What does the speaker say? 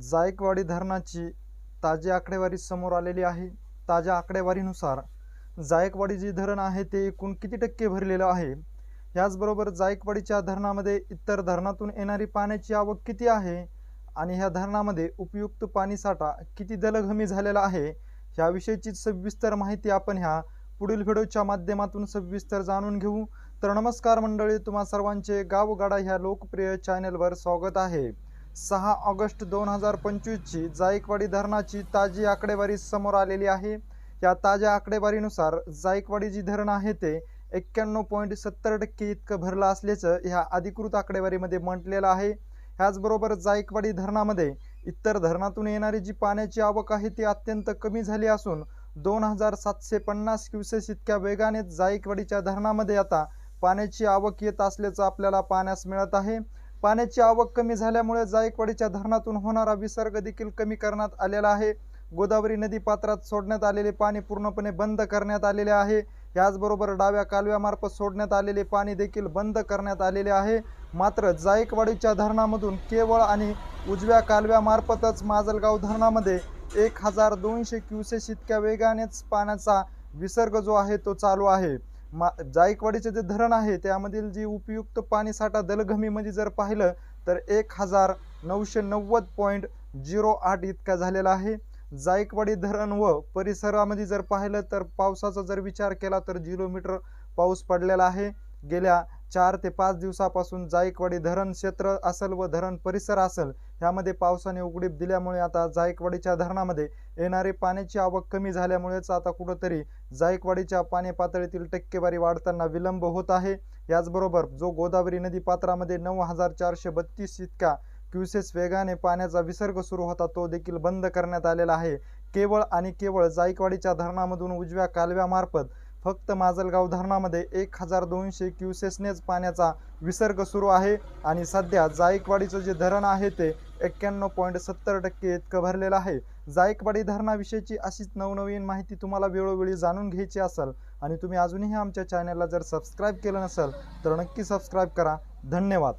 जायकवाडी धरणाची ताजी आकडेवारी समोर आलेली आहे. ताज्या आकडेवारीनुसार जायकवाडी जे धरण आहे ते एकूण किती टक्के भरलेलं आहे? याचबरोबर जायकवाडीच्या धरणामध्ये इतर धरणातून येणारी पाण्याची आवक किती आहे? आणि ह्या धरणामध्ये उपयुक्त पाणीसाठा किती दलघमी झालेला आहे? ह्याविषयीची सविस्तर माहिती आपण ह्या पुढील व्हिडिओच्या माध्यमातून सविस्तर जाणून घेऊ. तर नमस्कार मंडळी तुम्हा सर्वांचे गावगाडा ह्या लोकप्रिय चॅनेलवर स्वागत आहे. सहा ऑगस्ट दोन हजार पंचवीसची जायकवाडी धरणाची ताजी आकडेवारी समोर आलेली आहे. या ताज्या आकडेवारीनुसार जायकवाडी जी धरण आहे ते एक्क्याण्णव पॉईंट सत्तर टक्के इतकं भरलं असल्याचं ह्या अधिकृत आकडेवारीमध्ये म्हटलेलं आहे. ह्याचबरोबर जायकवाडी धरणामध्ये इतर धरणातून येणारी जी पाण्याची आवक आहे ती अत्यंत कमी झाली असून दोन हजार सातशे पन्नास क्युसेस इतक्या वेगाने जायकवाडीच्या धरणामध्ये आता पाण्याची आवक येत असल्याचं आपल्याला पाहण्यास मिळत आहे. पाण्याची आवक कमी झाल्यामुळे जायकवाडीच्या धरणातून होणारा विसर्ग देखील कमी करण्यात आलेला आहे. गोदावरी नदी पात्रात सोडण्यात आलेले पाणी पूर्णपणे बंद करण्यात आलेले आहे. याचबरोबर डाव्या कालव्यामार्फत सोडण्यात आलेले पाणी देखील बंद करण्यात आलेले आहे. मात्र जायकवाडीच्या धरणामधून केवळ आणि उजव्या कालव्यामार्फतच माजलगाव धरणामध्ये एक हजार दोनशे क्युसेस इतक्या वेगानेच पाण्याचा विसर्ग जो आहे तो चालू आहे. मा जायकवाडीचे जे धरण आहे त्यामधील जी उपयुक्त पाणीसाठा दलघमीमध्ये म्हणजे जर पाहिलं तर एक हजार नऊशे नव्वद पॉईंट झिरो आठ इतका झालेला आहे. जायकवाडी धरण व परिसरामध्ये जर पाहिलं तर पावसाचा जर विचार केला तर झिरो मीटर पाऊस पडलेला आहे. गेल्या चार ते पाच दिवसापासून जायकवाडी धरण क्षेत्र असेल व धरण परिसर असेल ह्यामध्ये पावसाने उघडीप दिल्यामुळे आता जायकवाडीच्या धरणामध्ये येणारी पाण्याची आवक कमी झाल्यामुळेच आता कुठंतरी जायकवाडीच्या पाणी पातळीतील टक्केवारी वाढताना विलंब होत आहे. याचबरोबर जो गोदावरी नदी पात्रामध्ये नऊ हजार चारशे बत्तीस इतका क्युसेस वेगाने पाण्याचा विसर्ग सुरू होता तो देखील बंद करण्यात आलेला आहे. केवळ आणि केवळ जायकवाडीच्या धरणामधून उजव्या कालव्यामार्फत फक्त माजलगाव धरणामध्ये एक हजार दोनशे क्युसेसनेच पाण्याचा विसर्ग सुरू आहे आणि सध्या जायकवाडीचं जे धरण आहे ते एक्क्याण्णव पॉईंट सत्तर टक्के इतकं भरलेलं आहे. जायकवाडी धरणाविषयीची अशीच नवनवीन माहिती तुम्हाला वेळोवेळी जाणून घ्यायची असेल आणि तुम्ही अजूनही आमच्या चॅनलला जर सबस्क्राईब केलं नसेल तर नक्की सबस्क्राईब करा. धन्यवाद.